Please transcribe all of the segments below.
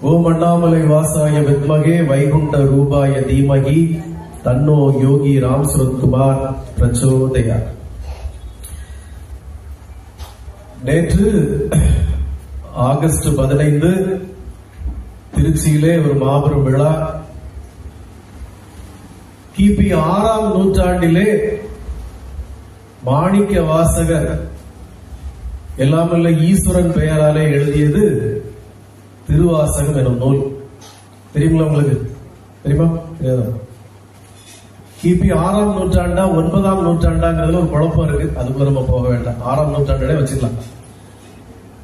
ஓம் அண்ணாமலை வாசாய வித்மகே வைகுண்ட ரூபாய தீமகி தன்னோ யோகி ராம் சுரத்குமார் பிரச்சோதயா. நேற்று ஆகஸ்ட் பதினைந்து திருச்சியிலே ஒரு மாபெரும் விழா. கிபி ஆறாம் நூற்றாண்டிலே மாணிக்க வாசகர் எல்லாமல்ல ஈஸ்வரன் பெயராலே எழுதியது திருவாசகம் எனும் நூல். தெரியுங்களா உங்களுக்கு? தெரியுமா? தெரியாதா? கிபி ஆறாம் நூற்றாண்டா ஒன்பதாம் நூற்றாண்டாங்கிறதுல ஒரு குழப்பம் இருக்கு. அதுக்குள்ள நம்ம போக வேண்டாம். ஆறாம் நூற்றாண்டிலே வச்சுக்கலாம்.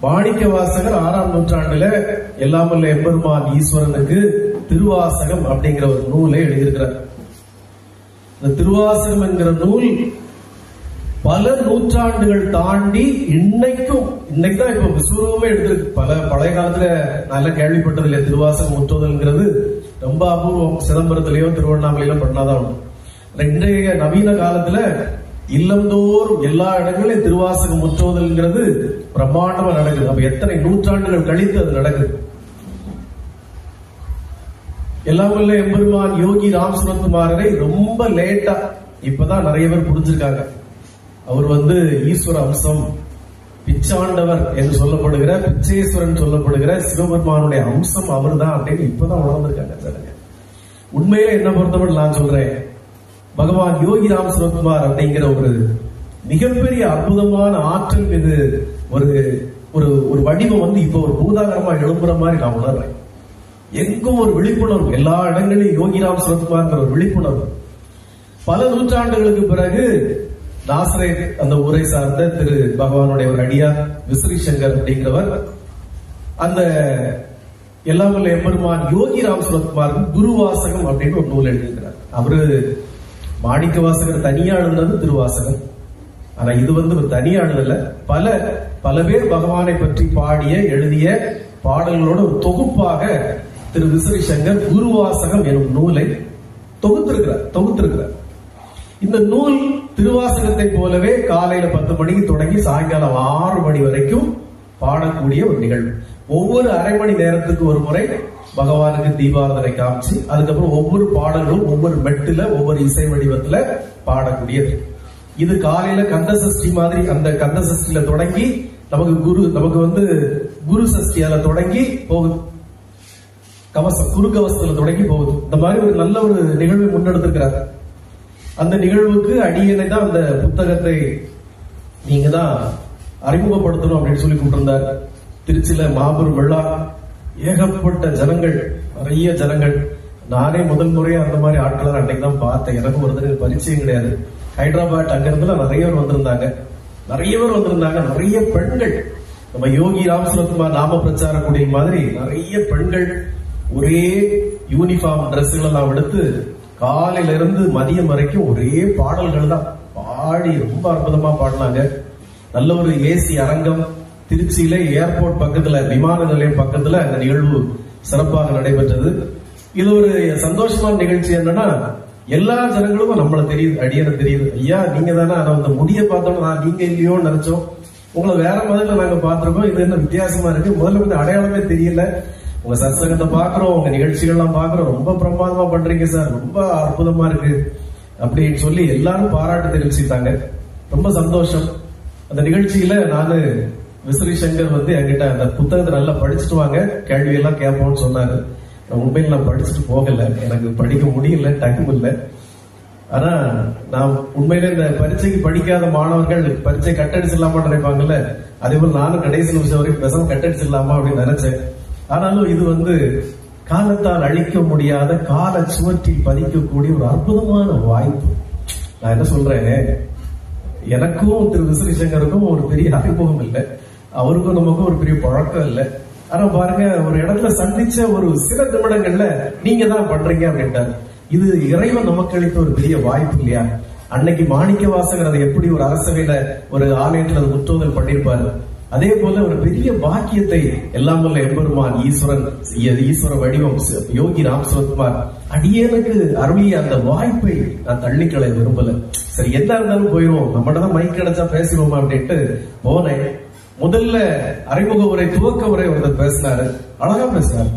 மாணிக்க வாசகர் ஆறாம் நூற்றாண்டுல எல்லாமல்ல எம்பெருமான் ஈஸ்வரனுக்கு திருவாசகம் அப்படிங்கிற ஒரு நூலை எழுதியிருக்கிறார். இந்த திருவாசகம் என்கிற நூல் பல நூற்றாண்டுகள் தாண்டி இன்னைக்கும் இன்னைக்கு தான் இப்ப விஸ்வரூபமே எடுத்திருக்கு. பல பழைய காலத்துல நல்ல கேள்விப்பட்டது இல்லையா? திருவாசகம் முற்றுதல்ங்கிறது ரொம்ப அபூர்வம். சிதம்பரத்திலேயோ திருவண்ணாமலையிலோ பண்ணாதான் உண்டு. இன்றைய நவீன காலத்துல இல்லந்தோறும் எல்லா இடங்களிலும் திருவாசகம் முற்றுவதல்ங்கிறது பிரம்மாண்டமா நடக்குது. அப்ப எத்தனை நூற்றாண்டுகள் கழித்து அது நடக்குது? எல்லாம் வல்ல எம்பெருமான் யோகி ராமசுரத்குமாரரை ரொம்ப லேட்டா இப்பதான் நிறைய பேர் புரிஞ்சிருக்காங்க. அவர் வந்து ஈஸ்வர அம்சம் பிச்சாண்டவர் என்று சொல்லப்படுகிற பிச்சேஸ்வரன் சொல்லப்படுகிற சிவபெருமானுடைய அம்சம் அவர் தான் அப்படின்னு இப்பதான் உணர்ந்திருக்காங்க சொல்லுங்க உண்மையில என்ன பொறுத்தவரை நான் சொல்றேன் பகவான் யோகி ராம் சிவகுமார் அப்படிங்கிற ஒரு மிகப்பெரிய அற்புதமான ஆற்றல் மீது ஒரு ஒரு ஒரு வடிவம் வந்து இப்போ ஒரு பூதாகரமா எழும்புற மாதிரி நான் உணர்றேன். எங்கும் ஒரு விழிப்புணர்வு எல்லா இடங்களிலும் யோகிராம் சிவகுமார்ங்கிற ஒரு விழிப்புணர்வு. பல நூற்றாண்டுகளுக்கு பிறகு நாசரேத் அந்த ஊரை சார்ந்த திரு பகவானுடைய ஒரு அடியார் விஸ்ரீ சங்கர் அப்படிங்கிறவர். அந்த எல்லாம் வல்ல எம்பெருமான் யோகி ராம் சுரத்குமார் குருவாசகம் அப்படின்னு ஒரு நூல் எழுதியிருக்கிறார். அவரு மாணிக்க வாசகர் தனியா எழுதுனது திருவாசகம். ஆனா இது வந்து ஒரு தனியா எழுதல. பல பல பேர் பகவானை பற்றி பாடிய எழுதிய பாடல்களோட ஒரு தொகுப்பாக திரு விசிறி சங்கர் குருவாசகம் எனும் நூலை தொகுத்திருக்கிறார் தொகுத்திருக்கிறார். இந்த நூல் திருவாசகத்தை போலவே காலையில பத்து மணிக்கு தொடங்கி சாயங்காலம் ஆறு மணி வரைக்கும் பாடக்கூடிய ஒரு நிகழ்வு. ஒவ்வொரு அரை மணி நேரத்துக்கு ஒரு முறை பகவானுக்கு தீபாராதனை காமிச்சு அதுக்கப்புறம் ஒவ்வொரு பாடல்களும் ஒவ்வொரு மெட்டுல ஒவ்வொரு இசை வடிவத்துல பாடக்கூடியது. இது காலையில கந்த சஷ்டி மாதிரி அந்த கந்த சஷ்டியில தொடங்கி நமக்கு குரு நமக்கு வந்து குரு சஷ்டியால தொடங்கி போகுது. கவசம் குரு கவசத்துல தொடங்கி போகுது. இந்த மாதிரி ஒரு நல்ல ஒரு நிகழ்வை முன்னெடுத்திருக்கிறார். அந்த நிகழ்வுக்கு அடியனை தான் அந்த புத்தகத்தை நீங்க தான் அறிமுகப்படுத்தணும் அப்படின்னு சொல்லி கூப்பிட்டிருந்தார். திருச்சியில மாபெரும் விழா. ஏகப்பட்ட ஜனங்கள் நிறைய ஜனங்கள். நானே முதல் முறையா அந்த மாதிரி ஆட்களை அன்னைக்கு தான் பார்த்தேன். எனக்கு ஒரு தடவை பரிச்சயம் கிடையாது. ஹைதராபாத் அங்கிருந்துல நிறைய பேர் வந்திருந்தாங்க. நிறைய பேர் வந்திருந்தாங்க. நிறைய பெண்கள். நம்ம யோகி ராமசுரத்மா நாம பிரச்சார கூடிய மாதிரி நிறைய பெண்கள். ஒரே யூனிஃபார்ம் ட்ரெஸ்களை எல்லாம் எடுத்து காலையில இருந்து மதியம் வரைக்கும் ஒரே பாடல்கள் தான் பாடி ரொம்ப அற்புதமா பாடினாங்க. நல்ல ஒரு ஏசி அரங்கம். திருச்சியில ஏர்போர்ட் பக்கத்துல விமான நிலையம் பக்கத்துல அந்த நிகழ்வு சிறப்பாக நடைபெற்றது. இது ஒரு சந்தோஷமான நிகழ்ச்சி என்னன்னா எல்லா ஜனங்களும் நம்மள தெரியுது அடியான தெரியுது. ஐயா நீங்க தானே அதை அந்த முடிய பார்த்தோம்னா நான் நீங்க இல்லையோன்னு நினைச்சோம். உங்களை வேற முதல்ல நாங்க பார்த்துருக்கோம். இது என்ன வித்தியாசமா இருக்கு? முதல்ல வந்து அடையாளமே தெரியல. உங்க சத்சங்கத்தை பாக்குறோம் உங்க நிகழ்ச்சிகள்லாம் பாக்குறோம் ரொம்ப பிரமாதமா பண்றீங்க சார். ரொம்ப அற்புதமா இருக்கு. அப்படின்னு சொல்லி எல்லாரும் பாராட்டு தெரிவிச்சுட்டாங்க ரொம்ப சந்தோஷம். அந்த நிகழ்ச்சியில நானு விசிறி சங்கர் வந்து என்கிட்ட அந்த புத்தகத்தை நல்லா படிச்சுட்டு வாங்க. கேள்வி எல்லாம் கேட்போம்னு சொன்னாரு. உண்மையில் நான் படிச்சுட்டு போகல. எனக்கு படிக்க முடியல டைம் இல்லை. ஆனா நான் உண்மையில இந்த பரீட்சைக்கு படிக்காத மாணவர்கள் பரீட்சை கட்டடிச்சிடலாமா நினைப்பாங்கல்ல? அதே போல நானும் கடைசி நிமிஷம் வரைக்கும் பேசாம கட்டடிச்சிடலாமா அப்படின்னு நினைச்சேன். ஆனாலும் இது வந்து காலத்தால் அழிக்க முடியாத கால சுவற்றில் பதிக்கக்கூடிய ஒரு அற்புதமான வாய்ப்பு. நான் என்ன சொல்றேன்? எனக்கும் திரு விசிறி சங்கருக்கும் ஒரு பெரிய அறிமுகம் இல்லை. அவருக்கும் நமக்கும் ஒரு பெரிய பழக்கம் இல்லை. ஆனா பாருங்க ஒரு இடத்துல சந்திச்ச ஒரு சில நிமிடங்கள்ல நீங்க தான் பண்றீங்க அப்படின்ட்டாரு. இது இறைவன் நமக்கு அளித்த ஒரு பெரிய வாய்ப்பு இல்லையா? அன்னைக்கு மாணிக்க வாசகர் அதை எப்படி ஒரு அரசவையில ஒரு ஆலயத்துல அதை முற்றுதல் பண்ணியிருப்பாரு? அதே போல ஒரு பெரிய பாக்கியத்தை எல்லாம் வல்ல எம்பெருமான் ஈஸ்வரன் ஈஸ்வர வடிவம் யோகி ராம் சுரத்குமார் அடியனுக்கு அருளிய அந்த வாய்ப்பை நான் தள்ளிக்களை விரும்பல. சரி என்ன இருந்தாலும் போயிடும் நம்மகிட்ட தான் மைக் கிடைச்சா பேசிடுவோமா அப்படின்ட்டு போனேன். முதல்ல அறிமுக உரை துவக்க உரை ஒருத்தர் பேசினாரு. அழகா பேசினார்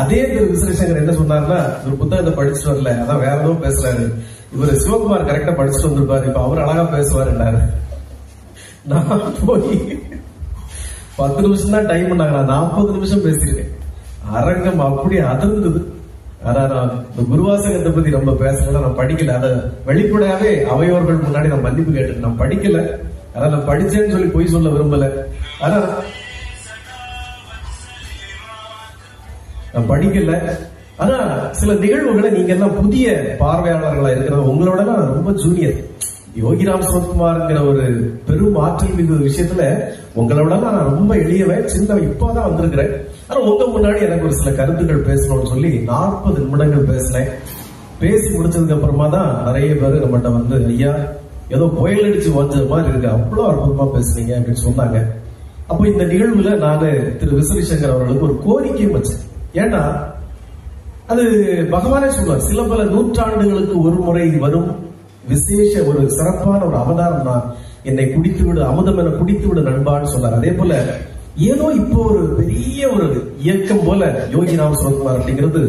அதே திரு விஸ்வசங்கர் என்ன சொன்னார்னா ஒரு புத்தகத்தை படிச்சுட்டு வரல. அதான் வேற எதுவும் பேசுறாரு. இவர் சிவகுமார் கரெக்டா படிச்சுட்டு வந்திருப்பாரு. இப்ப அவர் அழகா பேசுவாருன்னாரு நான் போய் பத்து நிமிஷம் தான் டைம் பண்ணாங்க. நான் நாற்பது நிமிஷம் பேசியிருக்கேன் அரங்கம் அப்படியே அதிர்ந்தது. ஆனா நான் இந்த குருவாசகத்தை பத்தி ரொம்ப பேசல நான் படிக்கல. அதை வெளிப்படையாவே அவையோர்கள் முன்னாடி நான் மன்னிப்பு கேட்டேன். நான் படிக்கல. ஆனா நான் படிச்சேன்னு சொல்லி பொய் சொல்ல விரும்பல. ஆனா நான் படிக்கல. ஆனா சில நிகழ்வுகளை நீங்க எல்லாம் புதிய பார்வையாளர்களா இருக்கிறது. உங்களோட நான் ரொம்ப ஜூனியர் யோகிராம் சிவகுமார்ங்கிற ஒரு பெரும் ஆற்றல் மிகு விஷயத்துல உங்களோட நான் ரொம்ப எளியவன் சின்ன இப்பதான் வந்திருக்கிறேன். ஆனா உங்க முன்னாடி எனக்கு ஒரு சில கருத்துக்கள் பேசணும்னு சொல்லி நாற்பது நிமிடங்கள் பேசினேன் பேசி முடிச்சதுக்கு அப்புறமா தான் நிறைய பேர் நம்மகிட்ட வந்து ஐயா ஏதோ புயல் அடிச்சு வந்தது மாதிரி இருக்கு. அவ்வளவு அற்புதமா பேசுனீங்க அப்படின்னு சொன்னாங்க. அப்போ இந்த நிகழ்வுல நானு திரு விசரிசங்கர் அவர்களுக்கு ஒரு கோரிக்கையும் வச்சேன். ஏன்னா அது பகவானே சொல்லுவார் சில பல நூற்றாண்டுகளுக்கு ஒரு முறை வரும். விசேஷ ஒரு சிறப்பான ஒரு அவதாரம் தான் என்னை குடித்து விடு அமுதம் என குடித்து விடு நண்பான்னு சொன்னார். அதே போல ஏதோ இப்போ ஒரு பெரிய ஒரு இயக்கம் போல யோகி ராம் சிவகுமார் அப்படிங்கிறது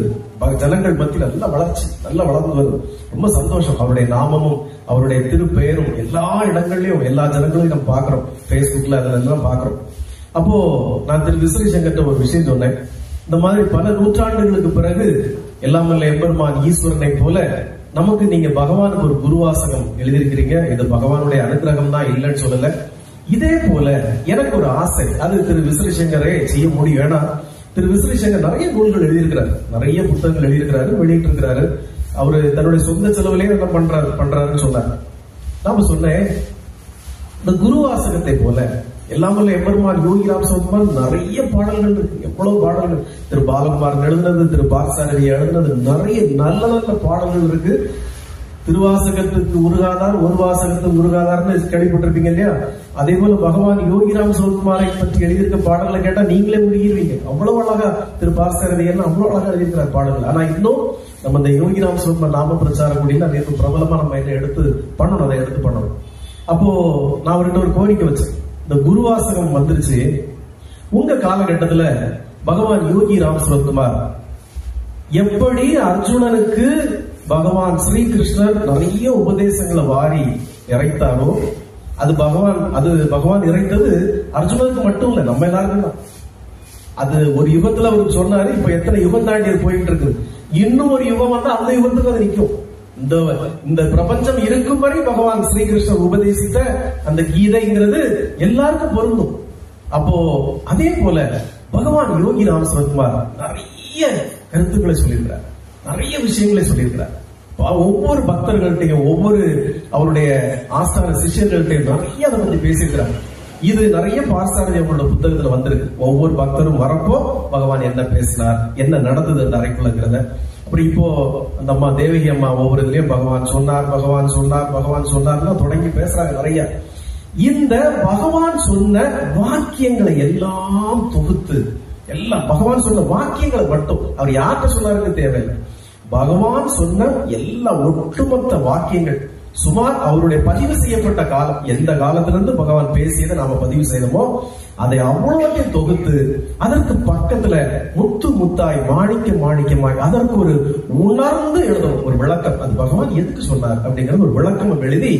ஜனங்கள் மத்தியில் நல்ல வளர்ச்சி நல்ல வளர்ந்து வருது ரொம்ப சந்தோஷம். அவருடைய நாமமும் அவருடைய திருப்பெயரும் எல்லா இடங்கள்லயும் எல்லா ஜனங்களையும் நம்ம பாக்குறோம் பேஸ்புக்ல அதுல எல்லாம் பாக்குறோம் அப்போ நான் திரு விசிறி ஒரு விஷயம் சொன்னேன். இந்த மாதிரி பல நூற்றாண்டுகளுக்கு பிறகு எல்லாம் எம்பெருமான் ஈஸ்வரனை போல நமக்கு நீங்க பகவானுக்கு ஒரு குருவாசகம் எழுதியிருக்கிறீங்க. இது பகவானுடைய அனுகிரகம் தான் இல்லைன்னு சொல்லல. இதே போல எனக்கு ஒரு ஆசை. அது திரு விசிறிசங்கரே செய்ய முடியும் ஏன்னா திரு விசிறிசங்கர் நிறைய நூல்கள் எழுதியிருக்கிறாரு. நிறைய புத்தகங்கள் எழுதியிருக்கிறாரு வெளியிட்டு இருக்கிறாரு அவரு தன்னுடைய சொந்த செலவுலயே என்ன பண்றாரு பண்றாருன்னு சொன்னார். நாம சொன்னேன் இந்த குருவாசகத்தை போல எல்லாம் வல்ல எம்பெருமான் யோகிராம் சிவகுமார் நிறைய பாடல்கள் இருக்கு. எவ்வளவு பாடல்கள். திரு பாலகுமார் எழுதுனது திரு பாக்சாரதி எழுதுனது நிறைய நல்ல நல்ல பாடல்கள் இருக்கு. திருவாசகத்துக்கு உருகாதார் ஒரு வாசகத்துக்கு உருகாதார்னு கேள்விப்பட்டிருப்பீங்க இல்லையா? அதே போல பகவான் யோகிராம் சிவகுமாரை பற்றி எழுதியிருக்க பாடல்களை கேட்டா நீங்களே முடியிருவீங்க அவ்வளவு அழகா திரு பாஸ்கரதி என்ன அவ்வளவு அழகா எழுதியிருக்கிறார் பாடல்கள். ஆனா இன்னும் நம்ம இந்த யோகிராம் சிவகுமார் நாம பிரச்சாரம் கூடிய அது பிரபலமா நம்ம என்ன எடுத்து பண்ணணும் அதை எடுத்து பண்ணணும். அப்போ நான் அவர்கிட்ட ஒரு கோரிக்கை வச்சேன். இந்த குருவாசகம் வந்துருச்சு. உங்க காலகட்டத்துல பகவான் யோகி ராம் எப்படி அர்ஜுனனுக்கு பகவான் ஸ்ரீகிருஷ்ணர் நிறைய உபதேசங்களை வாரி இறைத்தாரோ அது பகவான் அது பகவான் இறைத்தது அர்ஜுனனுக்கு மட்டும் இல்லை நம்ம எல்லாருக்கும் தான். அது ஒரு யுகத்துல அவர் சொன்னாரு இப்ப எத்தனை யுகம் தாண்டி அது போயிட்டு இருக்கு. இன்னும் ஒரு யுகம் வந்தா அந்த யுகத்துக்கு அது நிற்கும் இந்த இந்த பிரபஞ்சம் இருக்கும் வரை பகவான் ஸ்ரீகிருஷ்ணர் உபதேசித்த அந்த கீதைங்கிறது எல்லாருக்கும் பொருந்தும். அப்போ அதே போல பகவான் யோகி ராம் சிவகுமார் நிறைய கருத்துக்களை சொல்லியிருக்கிறார். நிறைய விஷயங்களை சொல்லியிருக்கிறார். ஒவ்வொரு பக்தர்கள்ட்டையும் ஒவ்வொரு அவருடைய ஆஸ்தான சிஷ்யர்கள்ட்டையும் நிறைய அதை பத்தி பேசியிருக்கிறார். இது நிறைய பார்சாரதி அவங்களோட புத்தகத்துல வந்திருக்கு. ஒவ்வொரு பக்தரும் வரப்போ பகவான் என்ன பேசினார் என்ன நடந்தது அந்த அறைக்குள்ளங்கிறத அப்படி இப்போ அந்த அம்மா தேவகி அம்மா ஒவ்வொரு இதுலயும் பகவான் சொன்னார் பகவான் சொன்னார் பகவான் சொன்னார்லாம் தொடங்கி பேசுறாங்க நிறைய. இந்த பகவான் சொன்ன வாக்கியங்களை எல்லாம் தொகுத்து எல்லாம் பகவான் சொன்ன வாக்கியங்களை மட்டும் அவர் யார்கிட்ட சொன்னாருன்னு தேவையில்லை. பகவான் சொன்ன எல்லா ஒட்டுமொத்த வாக்கியங்கள் சுமார் அவருடைய பதிவு செய்யப்பட்ட காலம் எந்த காலத்திலிருந்து பகவான் பேசியதை நாம பதிவு செய்தோமோ அதை அவ்வளோத்தையும் தொகுத்து அதற்கு பக்கத்துல முத்து முத்தாய் மாணிக்க மாணிக்கமாய் அதற்கு ஒரு உணர்ந்து எழுதணும் ஒரு விளக்கம். அது பகவான் எதுக்கு சொன்னார் அப்படிங்கிற ஒரு விளக்கம் எழுதி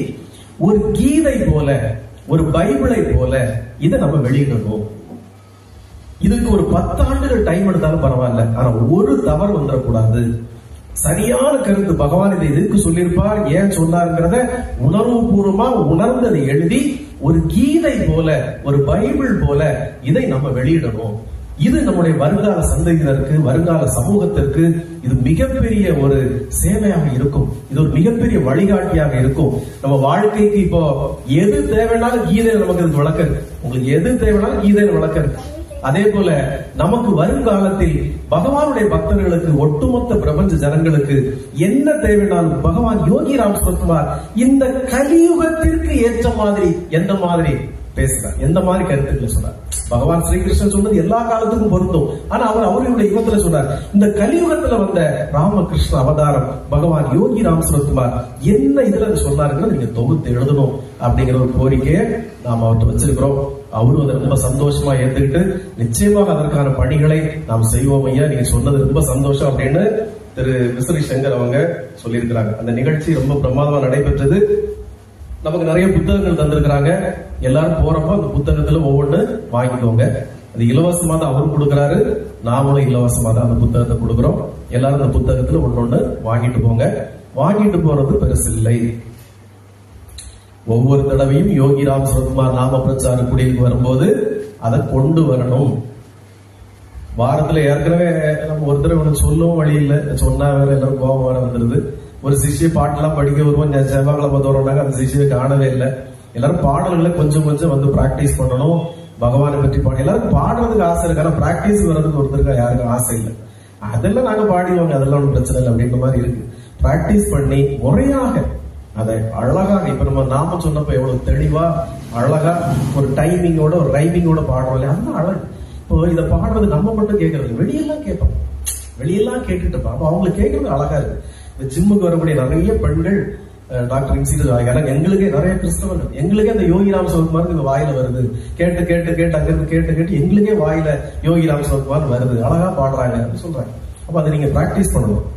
ஒரு கீதை போல ஒரு பைபிளை போல இதை நம்ம வெளியிடணும் இதுக்கு ஒரு பத்து ஆண்டுகள் டைம் எடுத்தாலும் பரவாயில்ல. ஆனா ஒரு தவறு வந்துடக்கூடாது. சரியான கருத்து பகவான் இதை எதுக்கு சொல்லியிருப்பார்? ஏன் சொன்னாருங்கிறத உணர்வு பூர்வமா உணர்ந்ததை எழுதி ஒரு கீதை போல ஒரு பைபிள் போல இதை நம்ம வெளியிடணும். இது நம்முடைய வருங்கால சந்ததியினருக்கு வருங்கால சமூகத்திற்கு இது மிகப்பெரிய ஒரு சேவையாக இருக்கும். இது ஒரு மிகப்பெரிய வழிகாட்டியாக இருக்கும். நம்ம வாழ்க்கைக்கு இப்போ எது தேவைனாலும் கீதையில நமக்கு இது விளக்கம் உங்களுக்கு எது தேவைனாலும் கீதையில விளக்கம் அதே போல நமக்கு வருங்காலத்தில் பகவானுடைய பக்தர்களுக்கு ஒட்டுமொத்த பிரபஞ்ச ஜனங்களுக்கு என்ன தேவைனாலும் பகவான் யோகி ராம் சிவகுமார் இந்த கலியுகத்திற்கு ஏற்ற மாதிரி எந்த மாதிரி? பேசுறார். எந்த மாதிரி கருத்துக்களை சொன்னார் பகவான் ஸ்ரீகிருஷ்ணன் சொன்னது எல்லா காலத்துக்கும் பொருந்தும். ஆனா அவர் அவருடைய யுகத்துல சொன்னார் இந்த கலியுகத்துல வந்த ராமகிருஷ்ண அவதாரம் பகவான் யோகி ராமசுரத்குமார் என்ன இதுல சொன்னாருன்னு நீங்க தொகுத்து எழுதணும் அப்படிங்கிற ஒரு கோரிக்கையை நாம் அவர்கிட்ட வச்சிருக்கிறோம். அவரும் அதை ரொம்ப சந்தோஷமா ஏத்துக்கிட்டு நிச்சயமாக அதற்கான பணிகளை நாம் செய்வோம் ஐயா. நீங்க சொன்னது ரொம்ப சந்தோஷம் அப்படின்னு திரு விசிறி சங்கர் அவங்க சொல்லியிருக்கிறாங்க. அந்த நிகழ்ச்சி ரொம்ப பிரமாதமா நடைபெற்றது. நமக்கு நிறைய புத்தகங்கள் தந்திருக்கிறாங்க. எல்லாரும் போறப்போ அந்த புத்தகத்துல ஒவ்வொன்று வாங்கிக்கோங்க. அது இலவசமா தான் அவரும் கொடுக்குறாரு. நாமளும் இலவசமா தான் அந்த புத்தகத்தை கொடுக்குறோம். எல்லாரும் அந்த புத்தகத்துல ஒன்னொன்னு வாங்கிட்டு போங்க. வாங்கிட்டு போறது பெருசு இல்லை. ஒவ்வொரு தடவையும் யோகி ராம் சுரத்குமார் நாம பிரச்சார குடியிருக்கு வரும்போது அதை கொண்டு வரணும். வாரத்துல ஏற்கனவே நம்ம ஒருத்தர் ஒன்று சொல்லவும் வழி இல்லை. சொன்னா வேற எல்லாரும் கோபம் வர வந்துருது. ஒரு சிஷ்ய பாட்டெல்லாம் படிக்க வருவோம். செவ்வாய்க்கிழமை தோறோம்னாங்க அந்த சிஷ்யை காணவே இல்லை. எல்லாரும் பாடல்களை கொஞ்சம் கொஞ்சம் வந்து பிராக்டிஸ் பண்ணணும். பகவானை பற்றி பாட எல்லாரும் பாடுறதுக்கு ஆசை இருக்கு. ஆனா பிராக்டிஸ் வர்றதுக்கு ஒருத்தருக்கு யாருக்கும் ஆசை இல்லை. அதெல்லாம் நாங்க பாடிவாங்க அதெல்லாம் ஒன்றும் பிரச்சனை இல்லை அப்படின்ற மாதிரி இருக்கு. பிராக்டிஸ் பண்ணி முறையாக அதை அழகாக இப்ப நம்ம நாம சொன்னப்ப எவ்வளவு தெளிவா அழகா ஒரு டைமிங்கோட ஒரு ரைமிங்கோட பாடுறோம் இல்லையா? அந்த அழகு. இப்போ இதை பாடுறது நம்ம மட்டும் கேட்கறது வெளியெல்லாம் கேட்போம். வெளியெல்லாம் கேட்டுட்டு இருப்போம். அப்ப அவங்களுக்கு கேட்கறது அழகா இருக்கு. இந்த ஜிம்முக்கு வரக்கூடிய நிறைய பெண்கள் டாக்டர் இன்சிடர் ஏன்னா எங்களுக்கே நிறைய கிறிஸ்தவர்கள். எங்களுக்கே அந்த யோகி ராம் சிவகுமார் இந்த வாயில வருது. கேட்டு கேட்டு கேட்டு அங்கிருந்து கேட்டு கேட்டு எங்களுக்கே வாயில யோகிராம் சிவகுமார் வருது. அழகா பாடுறாங்க அப்படின்னு சொல்றாங்க. அப்ப அதை நீங்க பிராக்டிஸ் பண்ணணும்.